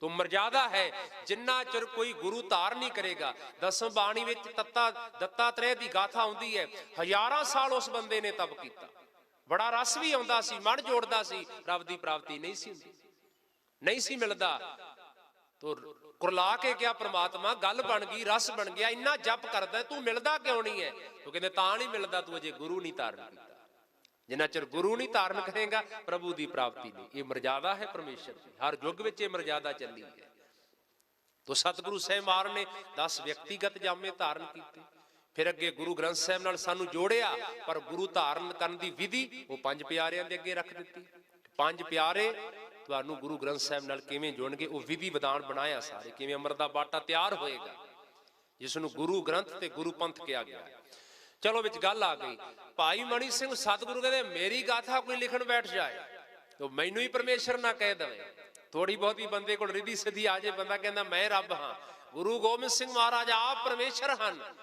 ਤੋ ਮਰਜ਼ਾਦਾ ਹੈ, ਜਿੰਨਾ ਚਿਰ ਕੋਈ ਗੁਰੂ ਧਾਰ ਨਹੀਂ ਕਰੇਗਾ। ਦਸਮ ਬਾਣੀ ਵਿੱਚ ਤੱਤਾ ਦੱਤਾ ਦੱਤਾਤਰੇయ ਦੀ ਗਾਥਾ ਆਉਂਦੀ ਹੈ, ਹਜ਼ਾਰਾਂ ਸਾਲ ਉਸ ਬੰਦੇ ਨੇ ਤਪ ਕੀਤਾ। ਬੜਾ ਰਸ ਵੀ ਆਉਂਦਾ ਸੀ, ਮਨ ਜੋੜਦਾ ਸੀ, ਰੱਬ ਦੀ ਪ੍ਰਾਪਤੀ ਨਹੀਂ ਸੀ ਹੁੰਦੀ। ਨਹੀਂ ਸੀ ਮਿਲਦਾ। ਤੋ ਕੁਰਲਾ ਕੇ ਕਿਹਾ, ਪ੍ਰਮਾਤਮਾ, ਗੱਲ ਬਣ ਗਈ, ਰਸ ਬਣ ਗਿਆ, ਇੰਨਾ ਜਪ ਕਰਦਾ, ਤੂੰ ਮਿਲਦਾ ਕਿਉਂ ਨਹੀਂ ਹੈ? ਤੂੰ ਕਹਿੰਦੇ, ਤਾਂ ਨਹੀਂ ਮਿਲਦਾ, ਤੂੰ ਅਜੇ ਗੁਰੂ ਨਹੀਂ ਧਾਰਨ ਕੀਤਾ। ਜਿੰਨਾ ਚਿਰ ਗੁਰੂ ਨਹੀਂ ਧਾਰਨ ਕਰੇਗਾ, ਪ੍ਰਭੂ ਦੀ ਪ੍ਰਾਪਤੀ ਨਹੀਂ। ਇਹ ਮਰਜ਼ਾਦਾ ਹੈ ਪਰਮੇਸ਼ਰ ਦੀ। ਹਰ ਯੁੱਗ ਵਿੱਚ ਇਹ ਮਰਜ਼ਾਦਾ ਚੱਲੀ ਹੈ। ਤੋ ਸਤਿਗੁਰੂ ਸਾਹਿਬਾਨ ਨੇ 10 ਵਿਅਕਤੀਗਤ ਜਾਮੇ ਧਾਰਨ ਕੀਤੇ। ਫਿਰ ਅੱਗੇ ਗੁਰੂ ਗ੍ਰੰਥ ਸਾਹਿਬ ਨਾਲ ਸਾਨੂੰ ਜੋੜਿਆ, ਪਰ ਗੁਰੂ ਧਾਰਨ ਕਰਨ ਦੀ ਵਿਧੀ ਉਹ ਪੰਜ ਪਿਆਰਿਆਂ ਦੇ ਅੱਗੇ ਰੱਖ ਦਿੱਤੀ। ਪੰਜ ਪਿਆਰੇ ਤੁਹਾਨੂੰ ਗੁਰੂ ਗ੍ਰੰਥ ਸਾਹਿਬ ਨਾਲ ਕਿਵੇਂ ਜੋੜਨਗੇ, ਉਹ ਵਿਧੀ ਵਿਧਾਨ ਬਣਾਇਆ ਸਾਰੇ। ਕਿਵੇਂ ਅੰਮ੍ਰਿਤ ਦਾ ਬਾਟਾ ਤਿਆਰ ਹੋਏਗਾ ਜਿਸ ਨੂੰ ਗੁਰੂ ਗ੍ਰੰਥ ਤੇ ਗੁਰੂ ਪੰਥ ਕਿਹਾ ਗਿਆ। ਚਲੋ ਵਿੱਚ ਗੱਲ ਆ ਗਈ। ਭਾਈ ਮਣੀ ਸਿੰਘ ਸਤਿਗੁਰੂ ਕਹਿੰਦੇ, ਮੇਰੀ ਗਾਥਾ ਕੋਈ ਲਿਖਣ ਬੈਠ ਜਾਏ। ਤਾਂ ਮੈਨੂੰ ਹੀ ਪਰਮੇਸ਼ਰ ਨਾ ਕਹਿ ਦਵੇ। ਥੋੜੀ ਬਹੁਤੀ ਬੰਦੇ ਕੋਲ ਰਿਧੀ ਸਿੱਧੀ ਆ ਜੇ ਬੰਦਾ ਕਹਿੰਦਾ, ਮੈਂ ਰੱਬ ਹਾਂ। ਗੁਰੂ ਗੋਬਿੰਦ ਸਿੰਘ ਮਹਾਰਾਜ ਆਪ ਪਰਮੇਸ਼ਰ ਹਨ।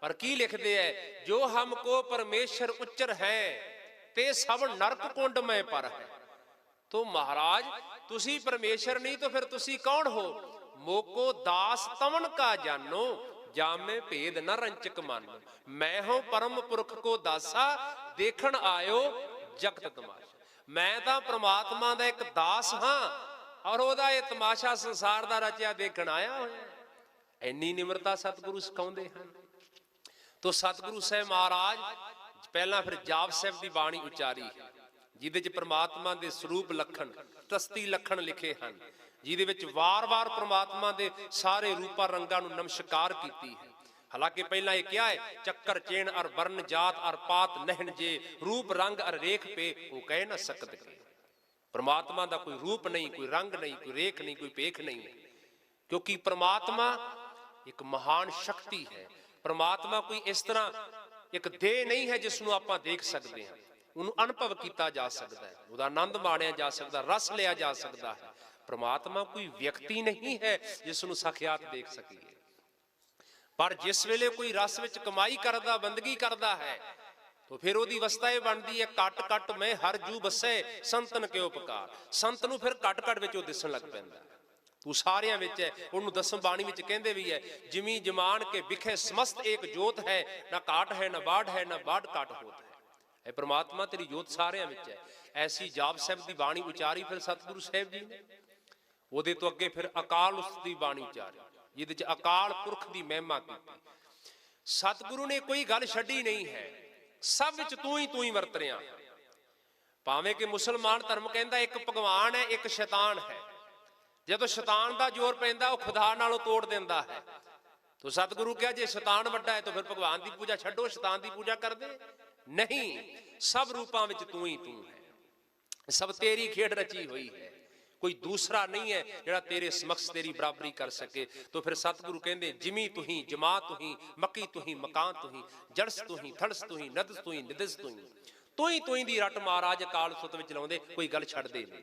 ਪਰ ਕੀ ਲਿਖਦੇ ਐ? ਜੋ ਹਮ ਕੋ ਪਰਮੇਸ਼ਰ ਉੱਚਰ ਹੈ, ਤੇ ਸਭ ਨਰਕ ਕੁੰਡ ਮੈਂ ਪਰ ਹੈ। ਤੋ ਮਹਾਰਾਜ, ਤੁਸੀਂ ਪਰਮੇਸ਼ਰ ਨਹੀਂ, ਤਾਂ ਫਿਰ ਤੁਸੀਂ ਕੌਣ ਹੋ? ਮੋਕੋ ਦਾਸ ਤਵਨ ਕਾ ਜਾਨੋ। ਜਾਮੇ ਭੇਦ ਨ ਰੰਚਕ ਮਨ। ਮੈਂ ਹਾਂ ਪਰਮ ਪੁਰਖ ਕੋ ਦਾਸਾ, ਦੇਖਣ ਆਇਓ ਜਗਤ ਤਮਾਸ਼ਾ। ਮੈਂ ਤਾਂ ਪ੍ਰਮਾਤਮਾ ਦਾ ਇੱਕ ਦਾਸ ਹਾਂ, ਔਰ ਉਹਦਾ ਇਹ ਤਮਾਸ਼ਾ ਸੰਸਾਰ ਦਾ ਰਚਿਆ ਦੇਖਣ ਆਇਆ ਹੋਇਆ। ਇੰਨੀ ਨਿਮਰਤਾ ਸਤਿਗੁਰੂ ਸਿਖਾਉਂਦੇ ਹਨ। ਤੋ ਸਤਿਗੁਰੂ ਸਾਹਿਬ ਮਹਾਰਾਜ, ਪਹਿਲਾਂ ਫਿਰ ਜਾਪ ਸਾਹਿਬ ਦੀ ਬਾਣੀ ਉਚਾਰੀ ਜਿਹਦੇ ਚ ਪ੍ਰਮਾਤਮਾ ਦੇ ਸਰੂਪ ਲਖਣ, ਤਸਤੀ ਲਖਣ ਲਿਖੇ ਹਨ। ਜਿਹਦੇ ਵਿੱਚ ਵਾਰ-ਵਾਰ ਪ੍ਰਮਾਤਮਾ ਦੇ ਸਾਰੇ ਰੂਪਾਂ ਰੰਗਾਂ ਨੂੰ ਨਮਸਕਾਰ ਕੀਤੀ ਹੈ। ਹਾਲਾਂਕਿ ਪਹਿਲਾਂ ਇਹ ਕਿਹਾ ਹੈ, ਚੱਕਰ ਚੇਣ ਅਰ ਵਰਨ ਜਾਤ ਅਰ ਪਾਤ ਨਹਿਣ ਜੇ, ਰੂਪ ਰੰਗ ਅਰ ਰੇਖ ਪੇ, ਉਹ ਕਹਿ ਨਾ ਸਕਤ ਕੇ। ਪ੍ਰਮਾਤਮਾ ਦਾ ਕੋਈ ਰੂਪ ਨਹੀਂ, ਕੋਈ ਰੰਗ ਨਹੀਂ, ਕੋਈ ਰੇਖ ਨਹੀਂ, ਕੋਈ ਪੇਖ ਨਹੀਂ। ਹੈ ਕਿਉਂਕਿ ਪ੍ਰਮਾਤਮਾ ਇੱਕ ਮਹਾਨ ਸ਼ਕਤੀ ਹੈ। ਪ੍ਰਮਾਤਮਾ ਕੋਈ ਇਸ ਤਰ੍ਹਾਂ ਇੱਕ ਦੇਹ ਨਹੀਂ ਹੈ ਜਿਸ ਨੂੰ ਆਪਾਂ ਦੇਖ ਸਕਦੇ ਹਾਂ। ਉਹਨੂੰ ਅਨੁਭਵ ਕੀਤਾ ਜਾ ਸਕਦਾ ਹੈ। ਉਹਦਾ ਆਨੰਦ ਮਾਣਿਆ ਜਾ ਸਕਦਾ, ਰਸ ਲਿਆ ਜਾ ਸਕਦਾ ਹੈ। ਪ੍ਰਮਾਤਮਾ ਕੋਈ ਵਿਅਕਤੀ ਨਹੀਂ ਹੈ ਜਿਸ ਨੂੰ ਸਖਿਆਤ ਦੇਖ ਸਕੀਏ। ਪਰ ਜਿਸ ਵੇਲੇ ਕੋਈ ਰਸ ਵਿੱਚ ਕਮਾਈ ਕਰਦਾ, ਬੰਦਗੀ ਕਰਦਾ ਹੈ, ਤਾਂ ਫਿਰ ਉਹਦੀ ਅਵਸਥਾ ਇਹ ਬਣਦੀ ਹੈ, ਕੱਟ ਕੱਟ ਮੈਂ ਹਰ ਜੂ ਬਸੈ, ਸੰਤਨ ਕੇ ਉਪਕਾਰ ਸੰਤ ਨੂੰ ਫਿਰ ਕੱਟ ਕੱਟ ਵਿੱਚ ਉਹ ਦਿਸਣ ਲੱਗ ਪੈਂਦਾ। ਤੂੰ ਸਾਰਿਆਂ ਵਿੱਚ ਹੈ, ਉਹਨੂੰ ਦਸਮ ਬਾਣੀ ਵਿੱਚ ਕਹਿੰਦੇ ਵੀ ਹੈ ਜਿਮੀ ਜਮਾਨ ਕੇ ਵਿਖੇ ਸਮਸਤ ਏਕ ਜੋਤ ਹੈ, ਨਾ ਕਾਟ ਹੈ, ਨਾ ਬਾੜ ਹੈ, ਨਾ ਬਾੜ ਕਾਟ ਹੋਤ ਹੈ। ਇਹ ਪ੍ਰਮਾਤਮਾ ਤੇਰੀ ਜੋਤ ਸਾਰਿਆਂ ਵਿੱਚ ਹੈ। ਐਸੀ ਜਾਪ ਸਾਹਿਬ ਦੀ ਬਾਣੀ ਉਚਾਰੀ ਫਿਰ ਸਤਿਗੁਰੂ ਸਾਹਿਬ ਜੀ ਨੇ। ਉਹਦੇ ਤੋਂ ਅੱਗੇ ਫਿਰ ਅਕਾਲ ਉਸ ਦੀ ਬਾਣੀ ਉਚਾਰੀ ਜਿਹਦੇ ਚ ਅਕਾਲ ਪੁਰਖ ਦੀ ਮਹਿਮਾ ਕੀਤੀ। ਸਤਿਗੁਰੂ ਨੇ ਕੋਈ ਗੱਲ ਛੱਡੀ ਨਹੀਂ ਹੈ, ਸਭ ਵਿੱਚ ਤੂੰ ਹੀ ਤੂੰ ਹੀ ਵਰਤ ਰਿਹਾ। ਭਾਵੇਂ ਕਿ ਮੁਸਲਮਾਨ ਧਰਮ ਕਹਿੰਦਾ ਇੱਕ ਭਗਵਾਨ ਹੈ, ਇੱਕ ਸ਼ੈਤਾਨ ਹੈ। ਜਦੋਂ ਸ਼ੈਤਾਨ ਦਾ ਜ਼ੋਰ ਪੈਂਦਾ, ਉਹ ਖੁਦਾ ਨਾਲੋਂ ਤੋੜ ਦਿੰਦਾ ਹੈ। ਤੋ ਸਤਿਗੁਰੂ ਕਿਹਾ, ਜੇ ਸ਼ੈਤਾਨ ਵੱਡਾ ਹੈ, ਤਾਂ ਫਿਰ ਭਗਵਾਨ ਦੀ ਪੂਜਾ ਛੱਡੋ, ਸ਼ੈਤਾਨ ਦੀ ਪੂਜਾ ਕਰਦੇ। ਨਹੀਂ, ਸਭ ਰੂਪਾਂ ਵਿੱਚ ਤੂੰ ਹੀ ਤੂੰ ਹੈ। ਸਭ ਤੇਰੀ ਖੇਡ ਰਚੀ ਹੋਈ ਹੈ। ਕੋਈ ਦੂਸਰਾ ਨਹੀਂ ਹੈ ਜਿਹੜਾ ਤੇਰੇ ਸਮਕਸ਼ ਤੇਰੀ ਬਰਾਬਰੀ ਕਰ ਸਕੇ। ਤਾਂ ਫਿਰ ਸਤਿਗੁਰੂ ਕਹਿੰਦੇ, ਜਿਮੀ ਤੁਹੀਂ ਜਮਾ ਤੁਹੀਂ, ਮੱਕੀ ਤੁਹੀਂ, ਮਕਾਨ ਤੁਹੀਂ, ਜੜਸ ਤੁਹੀਂ ਥੜਸ ਤੁਹੀਂ ਨਦਸ ਤੁਹੀਂ, ਨਿਦਸ ਤੁਹੀਂ। ਤੁਹੀਂ ਤੁਹੀਂ ਦੀ ਰਟ ਮਹਾਰਾਜ ਕਾਲ ਸੁਤ ਵਿੱਚ ਲਾਉਂਦੇ, ਕੋਈ ਗੱਲ ਛੱਡਦੇ ਨਹੀਂ।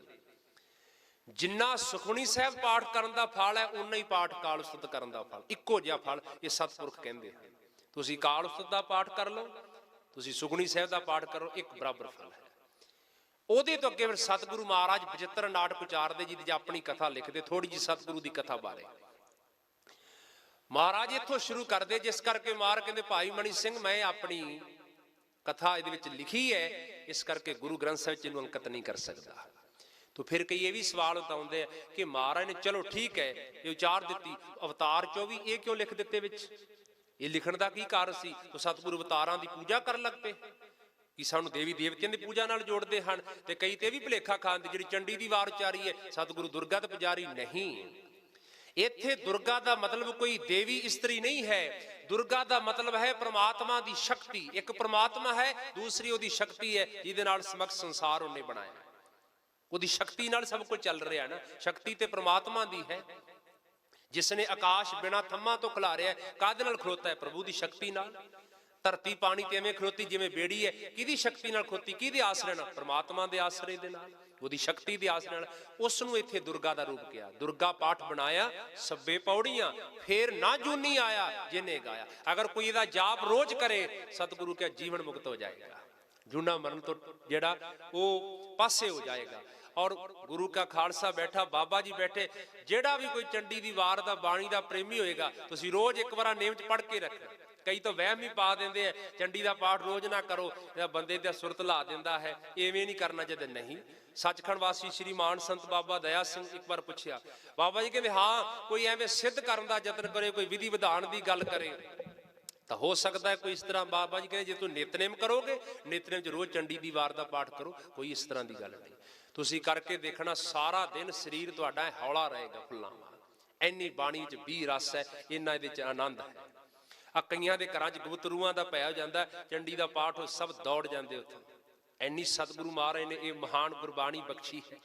ਜਿੰਨਾ ਸੁਖਣੀ ਸਾਹਿਬ ਪਾਠ ਕਰਨ ਦਾ ਫਲ ਹੈ ਉਨਾ ਹੀ ਪਾਠ ਕਾਲ ਸੁਤ ਕਰਨ ਦਾ ਫਲ, ਇੱਕੋ ਜਿਹਾ ਫਲ ਇਹ ਸਤਿਪੁਰਖ ਕਹਿੰਦੇ ਤੁਸੀਂ ਕਾਲ ਉਸਤਤ ਦਾ ਪਾਠ ਕਰ ਲਓ, ਤੁਸੀਂ ਸੁਖਣੀ ਸਾਹਿਬ ਦਾ ਪਾਠ ਕਰੋ, ਇੱਕ ਬਰਾਬਰ ਫਲ ਹੈ। ਉਹਦੇ ਤੋਂ ਅੱਗੇ ਫਿਰ ਸਤਿਗੁਰੂ ਮਹਾਰਾਜ 75 ਨਾਟ ਉਚਾਰਦੇ ਜਿਹਦੀ ਚ ਆਪਣੀ ਕਥਾ ਲਿਖਦੇ ਥੋੜੀ ਜੀ ਸਤਿਗੁਰੂ ਦੀ ਕਥਾ ਬਾਰੇ। ਮਹਾਰਾਜ ਇੱਥੋਂ ਸ਼ੁਰੂ ਕਰਦੇ, ਜਿਸ ਕਰਕੇ ਮਾਰ ਕਹਿੰਦੇ, ਭਾਈ ਮਣੀ ਸਿੰਘ, ਮੈਂ ਆਪਣੀ ਕਥਾ ਇਹਦੇ ਵਿੱਚ ਲਿਖੀ ਹੈ, ਇਸ ਕਰਕੇ ਗੁਰੂ ਗ੍ਰੰਥ ਸਾਹਿਬ ਚ ਇਹਨੂੰ ਅੰਕਿਤ ਨਹੀਂ ਕਰ ਸਕਦਾ। ਤੋ ਫਿਰ ਕਈ ਇਹ ਵੀ ਸਵਾਲ ਉਤਾਉਂਦੇ ਆ ਕਿ ਮਹਾਰਾਜ ਨੇ, ਚਲੋ ਠੀਕ ਹੈ, ਇਹ ਉਚਾਰ ਦਿੱਤੀ, ਅਵਤਾਰ ਚੋਂ ਵੀ ਇਹ ਕਿਉਂ ਲਿਖ ਦਿੱਤੇ ਵਿੱਚ? ਇਹ ਲਿਖਣ ਦਾ ਕੀ ਕਾਰਨ ਸੀ? ਤੋ ਸਤਿਗੁਰੂ ਅਵਤਾਰਾਂ ਦੀ ਪੂਜਾ ਕਰਨ ਲੱਗ ਪਏ। ਕਿ ਸਾਨੂੰ ਦੇਵੀ ਦੇਵਤਿਆਂ ਦੀ ਪੂਜਾ ਨਾਲ ਜੋੜਦੇ ਹਨ ਤੇ ਕਈ ਤੇ ਵੀ ਭੁਲੇਖਾ ਦੀ ਜਿਹੜੀ ਚੰਡੀ ਦੀ ਵਾਰ ਉਚਾਰੀ ਹੈ, ਸਤਿਗੁਰੂ ਦੁਰਗਾ ਤੇ ਪੁਜਾਰੀ ਨਹੀਂ। ਇੱਥੇ ਦੁਰਗਾ ਦਾ ਮਤਲਬ ਕੋਈ ਦੇਵੀ ਇਸਤਰੀ ਨਹੀਂ ਹੈ। ਦੁਰਗਾ ਦਾ ਮਤਲਬ ਹੈ ਪ੍ਰਮਾਤਮਾ ਦੀ ਸ਼ਕਤੀ। ਇੱਕ ਪ੍ਰਮਾਤਮਾ ਹੈ, ਦੂਸਰੀ ਉਹਦੀ ਸ਼ਕਤੀ ਹੈ, ਜਿਹਦੇ ਨਾਲ ਸਮਕ ਸੰਸਾਰ ਉਹਨੇ ਬਣਾਇਆ ਉਹਦੀ ਸ਼ਕਤੀ ਨਾਲ ਸਭ ਕੁਝ ਚੱਲ ਰਿਹਾ ਨਾ। ਸ਼ਕਤੀ ਤੇ ਪ੍ਰਮਾਤਮਾ ਦੀ ਹੈ। ਜਿਸ ਨੇ ਆਕਾਸ਼ ਬਿਨਾ ਥੰਮਾਂ ਤੋਂ ਖਿਲਾਰਿਆ ਕਾਹਦੇ ਨਾਲ ਖਲੋਤਾ ਹੈ? ਪ੍ਰਭੂ ਦੀ ਸ਼ਕਤੀ ਨਾਲ। ਧਰਤੀ ਪਾਣੀ ਤੇ ਐਵੇਂ ਖਲੋਤੀ ਜਿਵੇਂ ਬੇੜੀ ਹੈ, ਕਿਹਦੀ ਸ਼ਕਤੀ ਨਾਲ ਖਲੋਤੀ? ਕਿਹਦੇ ਆਸਰੇ ਨਾਲ? ਪ੍ਰਮਾਤਮਾ ਦੇ ਆਸਰੇ ਦੇ ਨਾਲ, ਉਹਦੀ ਸ਼ਕਤੀ ਦੇ ਆਸਰੇ ਨਾਲ। ਉਸ ਨੂੰ ਇੱਥੇ ਦੁਰਗਾ ਦਾ ਰੂਪ ਕਿਹਾ। ਦੁਰਗਾ ਪਾਠ ਬਣਾਇਆ, ਸੱਬੇ ਪੌੜੀਆਂ, ਫੇਰ ਨਾ ਜੂਨੀ ਆਇਆ, ਜਿਨੇ ਗਾਇਆ। ਅਗਰ ਕੋਈ ਇਹਦਾ ਜਾਪ ਰੋਜ਼ ਕਰੇ, ਸਤਿਗੁਰੂ ਕਿਹਾ ਜੀਵਨ ਮੁਕਤ ਹੋ ਜਾਏਗਾ। ਜੂਨਾ ਮਰਨ ਤੋਂ ਜਿਹੜਾ, ਉਹ ਪਾਸੇ ਹੋ ਜਾਏਗਾ। ਔਰ ਗੁਰੂ ਕਾ ਖਾਲਸਾ ਬੈਠਾ, ਬਾਬਾ ਜੀ ਬੈਠੇ, ਜਿਹੜਾ ਵੀ ਕੋਈ ਚੰਡੀ ਦੀ ਵਾਰ ਦਾ, ਬਾਣੀ ਦਾ ਪ੍ਰੇਮੀ ਹੋਏਗਾ, ਤੁਸੀਂ ਰੋਜ਼ ਇੱਕ ਵਾਰਾ ਨੇਮ ਚ ਪੜ੍ਹ ਕੇ ਰੱਖਣਾ ਕਈ ਤਾਂ ਵਹਿਮ ਹੀ ਪਾ ਦਿੰਦੇ ਆ, ਚੰਡੀ ਦਾ ਪਾਠ ਰੋਜ਼ ਨਾ ਕਰੋ ਇਹ ਬੰਦੇ ਦਾ ਸੁਰਤ ਲਾ ਦਿੰਦਾ ਹੈ, ਐਵੇਂ ਨਹੀਂ ਕਰਨਾ ਚਾਹੀਦਾ ਨਹੀਂ। ਸੱਚਖੰਡ ਵਾਸੀ ਸ਼੍ਰੀ ਮਾਨ ਸੰਤ ਬਾਬਾ ਦਇਆ ਸਿੰਘ ਇੱਕ ਵਾਰ ਪੁੱਛਿਆ, ਬਾਬਾ ਜੀ ਕਹਿੰਦੇ, ਹਾਂ, ਕੋਈ ਐਵੇਂ ਸਿੱਧ ਕਰਨ ਦਾ ਯਤਨ ਕਰੇ, ਕੋਈ ਵਿਧੀ ਵਿਧਾਨ ਦੀ ਗੱਲ ਕਰੇ। ਤਾਂ ਹੋ ਸਕਦਾ ਹੈ ਕੋਈ ਇਸ ਤਰ੍ਹਾਂ ਬਾਬਾ ਜੀ ਕਹਿੰਦੇ ਜੇ ਤੂੰ ਨਿਤਨੇਮ ਕਰੋਗੇ, ਨਿਤਨੇਮ ਚ ਰੋਜ਼ ਚੰਡੀ ਦੀ ਵਾਰ ਦਾ ਪਾਠ ਕਰੋ, ਕੋਈ ਇਸ ਤਰ੍ਹਾਂ ਦੀ ਗੱਲ ਨਹੀਂ। ਤੁਸੀਂ ਕਰਕੇ ਦੇਖਣਾ, ਸਾਰਾ ਦਿਨ ਸਰੀਰ ਤੁਹਾਡਾ ਹੌਲਾ ਰਹੇਗਾ ਫੁੱਲਾਂ ਵਾਂਗ। ਐਨੀ ਬਾਣੀ ਚ ਵੀ ਰਸ ਹੈ ਇੰਨਾ ਇਹਦੇ ਚ ਆਨੰਦ ਹੈ। ਆ ਕਈਆਂ ਦੇ ਘਰਾਂ 'ਚ ਗੁਪਤਰੂਆਂ ਦਾ ਪੈ ਜਾਂਦਾ, ਚੰਡੀ ਦਾ ਪਾਠ ਉਹ ਸਭ ਦੌੜ ਜਾਂਦੇ ਉੱਥੇ। ਐਨੀ ਸਤਿਗੁਰੂ ਮਹਾਰਾਜ ਨੇ ਇਹ ਮਹਾਨ ਗੁਰਬਾਣੀ ਬਖਸ਼ੀ ਹੈ।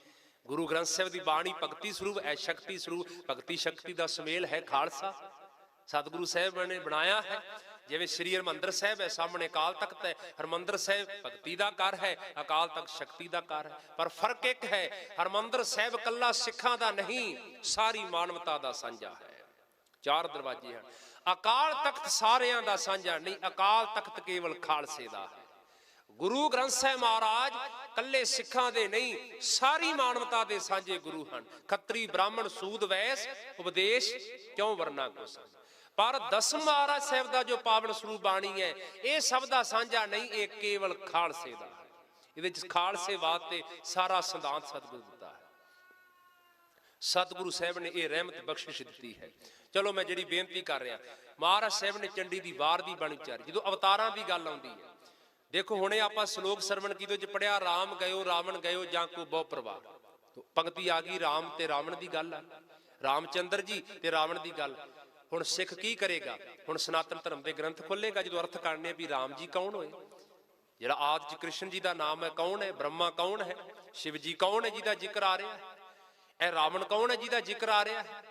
ਗੁਰੂ ਗ੍ਰੰਥ ਸਾਹਿਬ ਦੀ ਬਾਣੀ ਭਗਤੀ ਸਰੂਪ ਹੈ, ਸ਼ਕਤੀ ਸਰੂਪ, ਭਗਤੀ ਸ਼ਕਤੀ ਦਾ ਸੁਮੇਲ ਹੈ ਖਾਲਸਾ। ਸਤਿਗੁਰੂ ਸਾਹਿਬ ਨੇ ਬਣਾਇਆ ਹੈ। ਜਿਵੇਂ ਸ੍ਰੀ ਹਰਮੰਦਰ ਸਾਹਿਬ ਹੈ, ਸਾਹਮਣੇ ਅਕਾਲ ਤਖਤ ਹੈ। ਹਰਮੰਦਰ ਸਾਹਿਬ ਭਗਤੀ ਦਾ ਘਰ ਹੈ, ਅਕਾਲ ਤਖਤ ਸ਼ਕਤੀ ਦਾ ਘਰ ਹੈ। ਪਰ ਫ਼ਰਕ ਇੱਕ ਹੈ, ਹਰਮੰਦਰ ਸਾਹਿਬ ਕੱਲਾ ਸਿੱਖਾਂ ਦਾ ਨਹੀਂ, ਸਾਰੀ ਮਾਨਵਤਾ ਦਾ ਸਾਂਝਾ ਹੈ। ਚਾਰ ਦਰਵਾਜ਼ੇ ਹਨ। ਅਕਾਲ ਤਖਤ ਸਾਰਿਆਂ ਦਾ ਸਾਂਝਾ ਨਹੀਂ, ਅਕਾਲ ਤਖਤ ਕੇਵਲ ਖਾਲਸੇ ਦਾ ਹੈ। ਗੁਰੂ ਗ੍ਰੰਥ ਸਾਹਿਬ ਮਹਾਰਾਜ ਕੱਲੇ ਸਿੱਖਾਂ ਦੇ ਨਹੀਂ, ਸਾਰੀ ਮਾਨਵਤਾ ਦੇ ਸਾਂਝੇ ਗੁਰੂ ਹਨ। ਖੱਤਰੀ ਬ੍ਰਾਹਮਣ ਸੂਦ ਵੈਸ, ਉਪਦੇਸ਼ ਕਿਉਂ ਵਰਨਾ ਕੋ ਸੰਗ ਪਰ ਦਸਮ ਮਹਾਰਾਜ ਸਾਹਿਬ ਦਾ ਜੋ ਪਾਵਨ ਸਰੂਪ ਬਾਣੀ ਹੈ, ਇਹ ਸਭ ਦਾ ਸਾਂਝਾ ਨਹੀਂ, ਇਹ ਕੇਵਲ ਖਾਲਸੇ ਦਾ ਹੈ। ਇਹਦੇ ਚ ਖਾਲਸੇ ਵਾਸਤੇ ਸਾਰਾ ਸਿਧਾਂਤ ਸਤਿਗੁਰੂ ਦਿੱਤਾ ਹੈ। ਸਤਿਗੁਰੂ ਸਾਹਿਬ ਨੇ ਇਹ ਰਹਿਮਤ ਬਖਸ਼ਿਸ਼ ਦਿੱਤੀ ਹੈ। ਚਲੋ ਮੈਂ ਜਿਹੜੀ ਬੇਨਤੀ ਕਰ ਰਿਹਾ, ਮਹਾਰਾਜ ਸਾਹਿਬ ਨੇ ਚੰਡੀ ਦੀ ਵਾਰ ਦੀ ਬਾਣੀ ਚਾਰੀ, ਜਦੋਂ ਅਵਤਾਰਾਂ ਦੀ ਗੱਲ ਆਉਂਦੀ ਹੈ, ਦੇਖੋ ਹੁਣੇ ਆਪਾਂ ਸ਼ਲੋਕ ਸਰਵਣ ਕੀਤੇ ਚ ਪੜਿਆ ਰਾਮ ਗਇਓ, ਰਾਵਣ ਗਇਓ ਜਾਂ ਕੋ ਬਹੁ ਪ੍ਰਵਾਹ ਤੋ ਪੰਕਤੀ ਆ ਗਈ ਰਾਮ ਤੇ ਰਾਵਣ ਦੀ ਗੱਲ ਆ। ਰਾਮਚੰਦਰ ਜੀ ਤੇ ਰਾਵਣ ਦੀ ਗੱਲ। ਹੁਣ ਸਿੱਖ ਕੀ ਕਰੇਗਾ? ਹੁਣ ਸਨਾਤਨ ਧਰਮ ਦੇ ਗ੍ਰੰਥ ਖੋਲੇਗਾ ਜਦੋਂ ਅਰਥ ਕਰਨੇ ਵੀ ਰਾਮ ਜੀ ਕੌਣ ਹੋਏ? ਜਿਹੜਾ ਆਦਿ ਚ ਕ੍ਰਿਸ਼ਨ ਜੀ ਦਾ ਨਾਮ ਹੈ ਕੌਣ ਹੈ? ਬ੍ਰਹਮਾ ਕੌਣ ਹੈ? ਸ਼ਿਵ ਜੀ ਕੌਣ ਹੈ ਜਿਹਦਾ ਜ਼ਿਕਰ ਆ ਰਿਹਾ? ਹੈ ਇਹ ਰਾਵਣ ਕੌਣ ਹੈ ਜਿਹਦਾ ਜ਼ਿਕਰ ਆ ਰਿਹਾ? ਹੈ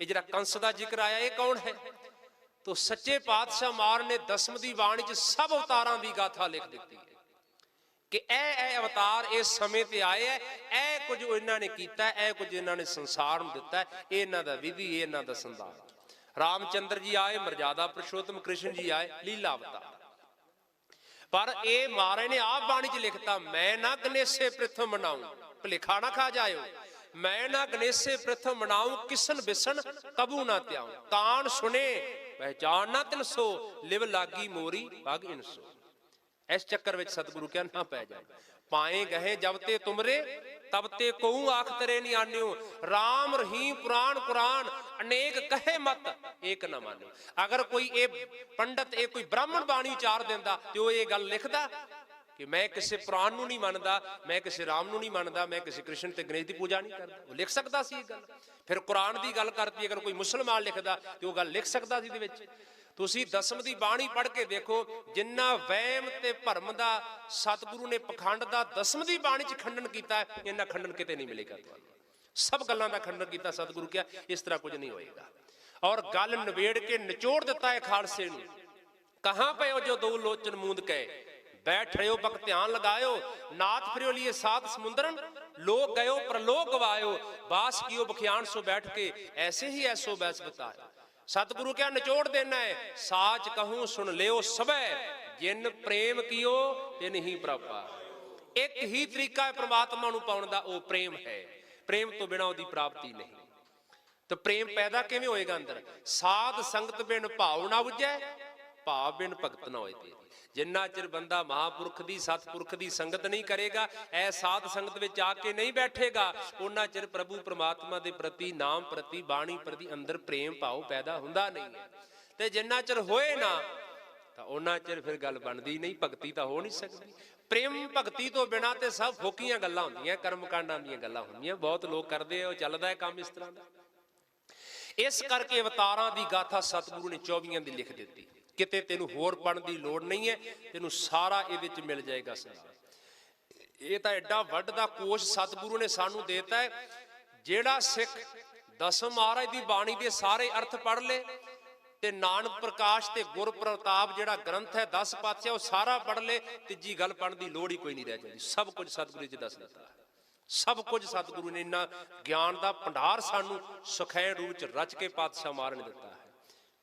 ਇਹ ਜਿਹੜਾ ਕੰਸ ਦਾ ਜ਼ਿਕਰ ਆਇਆ, ਇਹ ਕੌਣ ਹੈ? ਤੋ ਸੱਚੇ ਪਾਤਸ਼ਾਹ ਮਾਰ ਨੇ ਦਸਮ ਦੀ ਬਾਣੀ ਚ ਸਭ ਅਵਤਾਰਾਂ ਦੀ ਗਾਥਾ ਲਿਖ ਦਿੱਤੀ ਹੈ ਕਿ ਇਹ ਇਹ ਅਵਤਾਰ ਇਸ ਸਮੇਂ ਤੇ ਆਏ ਹੈ, ਇਹ ਕੁਝ ਇਹਨਾਂ ਨੇ ਕੀਤਾ, ਇਹ ਕੁਝ ਇਹਨਾਂ ਨੇ ਸੰਸਾਰ ਨੂੰ ਦਿੱਤਾ ਇਹ ਇਹਨਾਂ ਦਾ ਵਿਧੀ ਇਹ ਇਹਨਾਂ ਦਾ ਸੰਦਾਨ। ਰਾਮਚੰਦਰ ਜੀ ਆਏ, ਮਰਜ਼ਾਦਾ ਪੁਰਸ਼ੋਤਮ ਕ੍ਰਿਸ਼ਨ ਜੀ ਆਏ ਲੀਲਾ ਅਵਤਾਰ ਪਰ ਇਹ ਮਹਾਰਾਜ ਨੇ ਆਪ ਬਾਣੀ ਚ ਲਿਖਤਾ, ਮੈਂ ਨਾ ਗਨੇਸੇ ਪ੍ਰਥਮ ਮਨਾਉ ਭਲੇਖਾ ਨਾ ਖਾ ਜਾਇਓ। ਮੈਂ ਨਾ ਗਨੇਸੇ ਪ੍ਰਥਮ ਮਨਾਉ ਕਿਸਨ ਬਿਸਨ ਕਬੂ ਨਾ ਤਿਆਉ। ਤਾਨ ਸੁਨੇ ਪਹਿਚਾਨ ਨਾ ਤਿਲਸੋ, ਲਿਵ ਲਾਗੀ ਮੋਰੀ ਪਗ ਇਨਸੋ। ਇਸ ਚੱਕਰ ਵਿੱਚ ਸਤਿਗੁਰੂ ਕਹਿ ਨਾ ਪੈ ਜਾਏ। ਪਾਏ ਗਏ ਜਬ ਤੇ ਤੁਮਰੇ, ਤਬ ਤੇ ਕੋਉ ਆਖ ਤਰੇ ਨਹੀਂ ਆਨਿਓ RAM ਰਹੀਮ ਪੁਰਾਣ ਕੁਰਾਨ, ਅਨੇਕ ਕਹੇ ਮਤ, ਏਕ ਨਾ ਮਾਨਿਓ। ਅਗਰ ਕੋਈ ਇਹ ਪੰਡਤ, ਇਹ ਕੋਈ ਬ੍ਰਾਹਮਣ ਬਾਣੀ ਉਚਾਰ ਦਿੰਦਾ, ਤੇ ਉਹ ਇਹ ਗੱਲ ਲਿਖਦਾ ਕਿ ਮੈਂ ਕਿਸੇ ਪੁਰਾਣ ਨੂੰ ਨਹੀਂ ਮੰਨਦਾ, ਮੈਂ ਕਿਸੇ ਰਾਮ ਨੂੰ ਨਹੀਂ ਮੰਨਦਾ, ਮੈਂ ਕਿਸੇ ਕ੍ਰਿਸ਼ਨ ਤੇ ਗਣੇਸ਼ ਦੀ ਪੂਜਾ ਨਹੀਂ ਕਰਦਾ। ਉਹ ਲਿਖ ਸਕਦਾ ਸੀ ਇਹ ਗੱਲ। ਫਿਰ ਕੁਰਾਨ ਦੀ ਗੱਲ ਕਰਤੀ, ਅਗਰ ਕੋਈ ਮੁਸਲਮਾਨ ਲਿਖਦਾ, ਤੇ ਉਹ ਗੱਲ ਲਿਖ ਸਕਦਾ ਸੀ ਇਹਦੇ ਵਿੱਚ। ਤੁਸੀਂ ਦਸਮ ਦੀ ਬਾਣੀ ਪੜ੍ਹ ਕੇ ਦੇਖੋ ਜਿੰਨਾ ਵਹਿਮ ਤੇ ਭਰਮ ਦਾ ਸਤਿਗੁਰੂ ਨੇ ਪਖੰਡ ਦਾ ਦਸਮ ਦੀ ਬਾਣੀ 'ਚ ਖੰਡਨ ਕੀਤਾ, ਇੰਨਾ ਖੰਡਨ ਕਿਤੇ ਨਹੀਂ ਮਿਲੇਗਾ ਤੁਹਾਨੂੰ। ਸਭ ਗੱਲਾਂ ਦਾ ਖੰਡਨ ਕੀਤਾ ਸਤਿਗੁਰੂ ਕਿਹਾ, ਇਸ ਤਰ੍ਹਾਂ ਕੁਝ ਨਹੀਂ ਹੋਏਗਾ। ਔਰ ਗੱਲ ਨਵੇੜ ਕੇ ਨਿਚੋੜ ਦਿੱਤਾ ਹੈ ਖਾਲਸੇ ਨੂੰ। ਕਹਾਂ ਪਏ ਹੋ ਜੋ ਦੋ ਲੋਚਨ ਮੂੰਦ ਕਹੇ? ਬੈਠ ਰਿਓ ਬਕ ਧਿਆਨ ਲਗਾਇਓ। ਨਾਥ ਫਿਰਿਓ ਲਿਏ ਸਾਤ ਸਮੁੰਦਰਨ। ਲੋਕ ਗਇਓ, ਪ੍ਰਲੋਕ ਗਵਾਇਓ। ਬਾਸ ਕੀਓ ਬਖਿਆਨ ਸੋ ਬੈਠ ਕੇ, ਐਸੇ ਹੀ ਐਸੋ ਬੈਸ ਬਤਾਇਆ ਸਤਿਗੁਰੂ ਕਿਹਾ ਨਿਚੋੜ ਦੇਣਾ ਹੈ? ਸਾਚ ਕਹੂੰ, ਸੁਣ ਲਿਓ ਸਭੈ। ਜਿਨ ਪ੍ਰੇਮ ਕੀਓ, ਤਿਨ ਹੀ ਪ੍ਰਪਾ ਇੱਕ ਹੀ ਤਰੀਕਾ ਹੈ ਪ੍ਰਮਾਤਮਾ ਨੂੰ ਪਾਉਣ ਦਾ, ਉਹ ਪ੍ਰੇਮ ਹੈ। ਪ੍ਰੇਮ ਤੋਂ ਬਿਨਾ ਉਹਦੀ ਪ੍ਰਾਪਤੀ ਨਹੀਂ। ਤਾਂ ਪ੍ਰੇਮ ਪੈਦਾ ਕਿਵੇਂ ਹੋਏਗਾ ਅੰਦਰ? ਸਾਧ ਸੰਗਤ ਬਿਨ ਭਾਵ ਨਾ ਬੁਝੈ ਭਾਵ ਬਿਨ ਭਗਤ ਨਾ ਹੋਏ ਤੇਰੀ। ਜਿੰਨਾ ਚਿਰ ਬੰਦਾ ਮਹਾਪੁਰਖ ਦੀ, ਸਤਪੁਰਖ ਦੀ ਸੰਗਤ ਨਹੀਂ ਕਰੇਗਾ ਐ ਸਾਧ ਸੰਗਤ ਵਿੱਚ ਆ ਕੇ ਨਹੀਂ ਬੈਠੇਗਾ, ਉਹਨਾਂ ਚਿਰ ਪ੍ਰਭੂ ਪ੍ਰਮਾਤਮਾ ਦੇ ਪ੍ਰਤੀ, ਨਾਮ ਪ੍ਰਤੀ, ਬਾਣੀ ਪ੍ਰਤੀ ਅੰਦਰ ਪ੍ਰੇਮ, ਭਾਵ ਪੈਦਾ ਹੁੰਦਾ ਨਹੀਂ ਹੈ। ਤੇ ਜਿੰਨਾ ਚਿਰ ਹੋਏ ਨਾ, ਤਾਂ ਉਹਨਾਂ ਚਿਰ ਫਿਰ ਗੱਲ ਬਣਦੀ ਨਹੀਂ, ਭਗਤੀ ਤਾਂ ਹੋ ਨਹੀਂ ਸਕਦੀ। ਪ੍ਰੇਮ, ਭਗਤੀ ਤੋਂ ਬਿਨਾ ਤੇ ਸਭ ਫੋਕੀਆਂ ਗੱਲਾਂ ਹੁੰਦੀਆਂ ਕਰਮ ਕਾਂਡਾਂ ਦੀਆਂ ਗੱਲਾਂ ਹੁੰਦੀਆਂ, ਬਹੁਤ ਲੋਕ ਕਰਦੇ ਆ, ਉਹ ਚੱਲਦਾ ਹੈ ਕੰਮ ਇਸ ਤਰ੍ਹਾਂ ਦਾ। ਇਸ ਕਰਕੇ ਅਵਤਾਰਾਂ ਦੀ ਗਾਥਾ ਸਤਿਗੁਰੂ ਨੇ 24 ਦੀ ਲਿਖ ਦਿੱਤੀ। ਕਿਤੇ ਤੈਨੂੰ ਹੋਰ ਪੜਨ ਦੀ ਲੋੜ ਨਹੀਂ ਹੈ, ਤੈਨੂੰ ਸਾਰਾ ਇਹਦੇ ਵਿੱਚ ਮਿਲ ਜਾਏਗਾ ਸਾਰਾ। ਇਹ ਤਾਂ ਐਡਾ ਵੱਡ ਦਾ ਕੋਸ਼ ਸਤਿਗੁਰੂ ਨੇ ਸਾਨੂੰ ਦੇਤਾ ਹੈ, ਜਿਹੜਾ ਸਿੱਖ ਦਸਮ ਮਹਾਰਾਜ ਦੀ ਬਾਣੀ ਦੇ ਸਾਰੇ ਅਰਥ ਪੜ ਲੇ ਤੇ ਨਾਨਕ ਪ੍ਰਕਾਸ਼ ਤੇ ਗੁਰ ਪ੍ਰਤਾਪ ਜਿਹੜਾ ਗ੍ਰੰਥ ਹੈ 10 ਪਾਤਸ਼ਾਹ, ਉਹ ਸਾਰਾ ਪੜ ਲੇ, ਤੀਜੀ ਗੱਲ ਪੜਨ ਦੀ ਲੋੜ ਹੀ ਕੋਈ ਨਹੀਂ ਰਹਿ ਜਾਂਦੀ। ਸਭ ਕੁਝ ਸਤਿਗੁਰੂ ਜੀ ਦੱਸ ਦਿੱਤਾ। ਹੈ ਸਭ ਕੁਝ ਸਤਿਗੁਰੂ ਨੇ ਇੰਨਾ ਗਿਆਨ ਦਾ ਭੰਡਾਰ ਸਾਨੂੰ ਸੁਖੈ ਰੂਪ ਚ ਰਚ ਕੇ ਪਾਤਸ਼ਾਹ ਮਾਰਨ ਦਿੱਤਾ। ਹੈ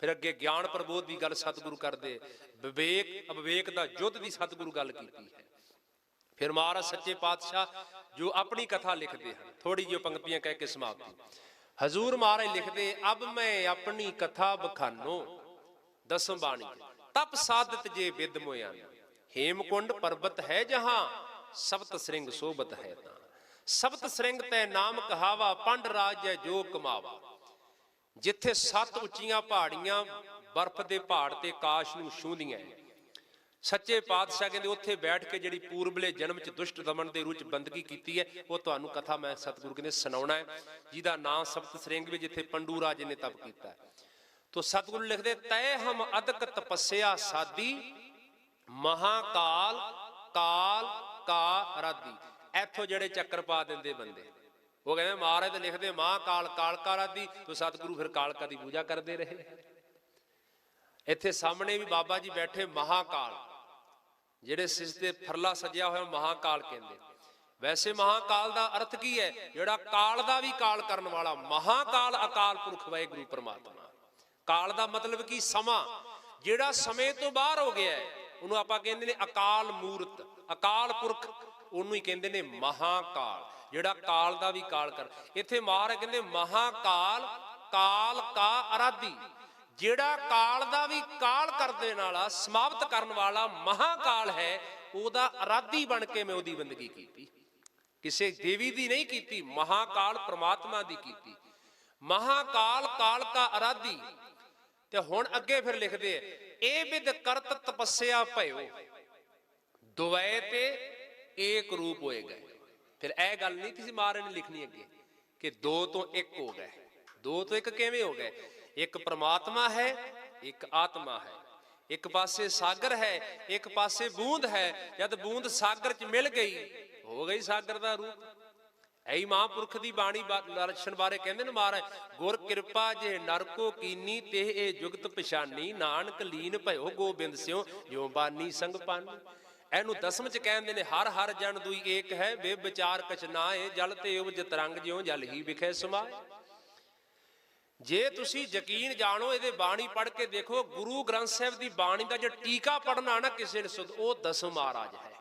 ਫਿਰ ਅੱਗੇ ਗਿਆਨ ਪ੍ਰਬੋਧ ਦੀ ਗੱਲ ਸਤਿਗੁਰੂ ਕਰਦੇ। ਵਿਵੇਕ, ਅਵਿਵੇਕ ਦਾ ਯੁੱਧ ਦੀ ਸਤਿਗੁਰੂ ਗੱਲ ਕੀਤੀ ਹੈ। ਫਿਰ ਮਹਾਰਾਜ ਸੱਚੇ ਪਾਤਸ਼ਾਹ ਜੋ ਆਪਣੀ ਕਥਾ ਲਿਖਦੇ ਹਨ ਥੋੜੀ ਜਿਹੀ ਪੰਕਤੀਆਂ ਕਹਿ ਕੇ ਸਮਾਪਤੀ। ਹਜ਼ੂਰ ਮਹਾਰਾਜ ਲਿਖਦੇ, ਅਬ ਮੈਂ ਆਪਣੀ ਕਥਾ ਬਖਾਨੋ, ਦਸਮ ਬਾਣੀ ਤਪ ਸਾਧਤ ਜੇ ਵਿਦ ਮੋਇਆ ਹੇਮਕੁੰਡ ਪਰਬਤ ਹੈ ਜਹਾਂ, ਸਬਤ ਸ੍ਰਿੰਗ ਸੋਬਤ ਹੈ ਤਾਂ। ਸਬਤ ਸ੍ਰਿੰਗ ਤੈ ਨਾਮ ਕਹਾਵਾ, ਪੰਡ ਰਾਜ ਹੈ ਜੋ ਕਮਾਵਾ। ਜਿੱਥੇ ਸੱਤ ਉੱਚੀਆਂ ਪਹਾੜੀਆਂ ਬਰਫ਼ ਦੇ ਪਹਾੜ ਤੇ ਕਾਸ਼ ਨੂੰ ਛੂੰਦੀਆਂ ਸੱਚੇ ਪਾਤਸ਼ਾਹ ਕਹਿੰਦੇ ਉੱਥੇ ਬੈਠ ਕੇ ਜਿਹੜੀ ਪੂਰਬਲੇ ਜਨਮ ਚ ਦੁਸ਼ਟ ਦਮਨ ਦੇ ਰੂਪ ਬੰਦਗੀ ਕੀਤੀ ਹੈ ਉਹ ਤੁਹਾਨੂੰ ਕਥਾ ਮੈਂ ਸਤਿਗੁਰੂ ਕਹਿੰਦੇ ਸੁਣਾਉਣਾ ਹੈ ਜਿਹਦਾ ਨਾਮ ਸਬਤ ਸ੍ਰਿੰਗ ਵੀ ਜਿੱਥੇ ਪੰਡੂ ਰਾਜੇ ਨੇ ਤਪ ਕੀਤਾ ਤੋ ਸਤਿਗੁਰੂ ਲਿਖਦੇ, ਤੈ ਹਮ ਅਦਕ ਤਪੱਸਿਆ ਸਾਦੀ, ਮਹਾਕਾਲ ਕਾਲ ਕਾ ਰਾਦੀ। ਇੱਥੋਂ ਜਿਹੜੇ ਚੱਕਰ ਪਾ ਦਿੰਦੇ ਬੰਦੇ। ਉਹ ਕਹਿੰਦੇ ਮਹਾਰਾਜ ਤੇ ਲਿਖਦੇ ਮਹਾਕਾਲ ਕਾਲਕਾ ਰਾਦੀ ਤੋ ਸਤਿਗੁਰੂ ਫਿਰ ਕਾਲਕਾ ਦੀ ਪੂਜਾ ਕਰਦੇ ਰਹੇ। ਇੱਥੇ ਸਾਹਮਣੇ ਵੀ ਬਾਬਾ ਜੀ ਬੈਠੇ ਮਹਾਕਾਲ, ਜਿਹੜੇ ਸਿਸ ਤੇ ਫਰਲਾ ਸਜਿਆ ਹੋਇਆ ਮਹਾਕਾਲ ਕਹਿੰਦੇ। ਵੈਸੇ ਮਹਾਕਾਲ ਦਾ ਅਰਥ ਕੀ ਹੈ? ਜਿਹੜਾ ਕਾਲ ਦਾ ਵੀ ਕਾਲ ਕਰਨ ਵਾਲਾ, ਮਹਾਕਾਲ ਅਕਾਲ ਪੁਰਖ ਵਾਹਿਗੁਰੂ ਪ੍ਰਮਾਤਮਾ। ਕਾਲ ਦਾ ਮਤਲਬ ਕੀ? ਸਮਾਂ। ਜਿਹੜਾ ਸਮੇਂ ਤੋਂ ਬਾਹਰ ਹੋ ਗਿਆ ਹੈ, ਉਹਨੂੰ ਆਪਾਂ ਕਹਿੰਦੇ ਨੇ ਅਕਾਲ ਮੂਰਤ। ਅਕਾਲ ਪੁਰਖ, ਉਹਨੂੰ ਹੀ ਕਹਿੰਦੇ ਨੇ ਮਹਾਕਾਲ। ਜਿਹੜਾ ਕਾਲ ਦਾ ਵੀ ਕਾਲ ਕਰ। ਇੱਥੇ ਮਹਾਰਾਜ ਕਹਿੰਦੇ ਮਹਾਕਾਲ, ਕਾਲ ਕਾ ਅਰਾਧੀ ਜਿਹੜਾ ਕਾਲ ਦਾ ਵੀ ਕਾਲ ਕਰ ਵਾਲਾ ਸਮਾਪਤ ਕਰਨ ਵਾਲਾ ਮਹਾਕਾਲ ਹੈ, ਉਹਦਾ ਅਰਾਧੀ ਬਣ ਕੇ ਮੈਂ ਉਹਦੀ ਬੰਦਗੀ ਕੀਤੀ। ਕਿਸੇ ਦੇਵੀ ਦੀ ਨਹੀਂ ਕੀਤੀ, ਮਹਾਕਾਲ ਪ੍ਰਮਾਤਮਾ ਦੀ ਕੀਤੀ। ਮਹਾਕਾਲ, ਕਾਲ ਕਾ ਅਰਾਧੀ ਤੇ ਹੁਣ ਅੱਗੇ ਫਿਰ ਲਿਖਦੇ ਆ, ਇਹ ਵਿਦ ਕਰਤ ਤਪੱਸਿਆ ਭਇਓ, ਦੁਵੈ ਤੇ ਏਕ ਰੂਪ ਹੋਏ ਗਏ। ਫਿਰ ਇਹ ਗੱਲ ਨਹੀਂ ਤੁਸੀਂ ਮਾਰਨ ਨੇ ਲਿਖਣੀ ਅੱਗੇ ਕਿ ਦੋ ਤੋਂ ਇੱਕ ਹੋ ਗਏ। ਦੋ ਤੋਂ ਇੱਕ ਕਿਵੇਂ ਹੋ ਗਏ? ਇੱਕ ਪ੍ਰਮਾਤਮਾ ਹੈ, ਇੱਕ ਆਤਮਾ ਹੈ। ਇੱਕ ਪਾਸੇ ਸਾਗਰ ਹੈ, ਇੱਕ ਪਾਸੇ ਬੂੰਦ ਹੈ। ਜਦ ਬੂੰਦ ਸਾਗਰ 'ਚ ਮਿਲ ਗਈ, ਹੋ ਗਈ ਸਾਗਰ ਦਾ ਰੂਪ। ਐਈ ਮਹਾਂਪੁਰਖ ਦੀ ਬਾਣੀ ਦਰਸ਼ਨ ਬਾਰੇ ਕਹਿੰਦੇ ਨੇ ਮਹਾਰਾਜ, ਗੁਰ ਕਿਰਪਾ ਜੇ ਨਰਕੋ ਕੀਨੀ, ਤੇ ਇਹ ਜੁਗਤ ਪਛਾਨੀ। ਨਾਨਕ ਲੀਨ ਭਇਓ ਗੋਬਿੰਦ ਸਿਓ ਜੋ ਬਾਨੀ ਸੰਗ ਪਾਨੀ। ਇਹਨੂੰ ਦਸਮ ਚ ਕਹਿੰਦੇ ਨੇ, ਹਰ ਹਰ ਜਨ ਦੁਈ ਏਕ ਹੈ, ਵੇ ਵਿਚਾਰ ਕਛ ਨਾਏ ਜਲ ਤੇ ਉਪਜ ਤਰੰਗ ਜਿਉ, ਜਲ ਹੀ ਵਿਖੇ ਸਮਾਏ। ਜੇ ਤੁਸੀਂ ਯਕੀਨ ਜਾਣੋ, ਇਹਦੇ ਬਾਣੀ ਪੜ੍ਹ ਕੇ ਦੇਖੋ, ਗੁਰੂ ਗ੍ਰੰਥ ਸਾਹਿਬ ਦੀ ਬਾਣੀ ਦਾ ਜੇ ਟੀਕਾ ਪੜਨਾ ਨਾ ਕਿਸੇ ਨੇ ਸੁਧ, ਉਹ ਦਸਮ ਮਹਾਰਾਜ ਹੈ।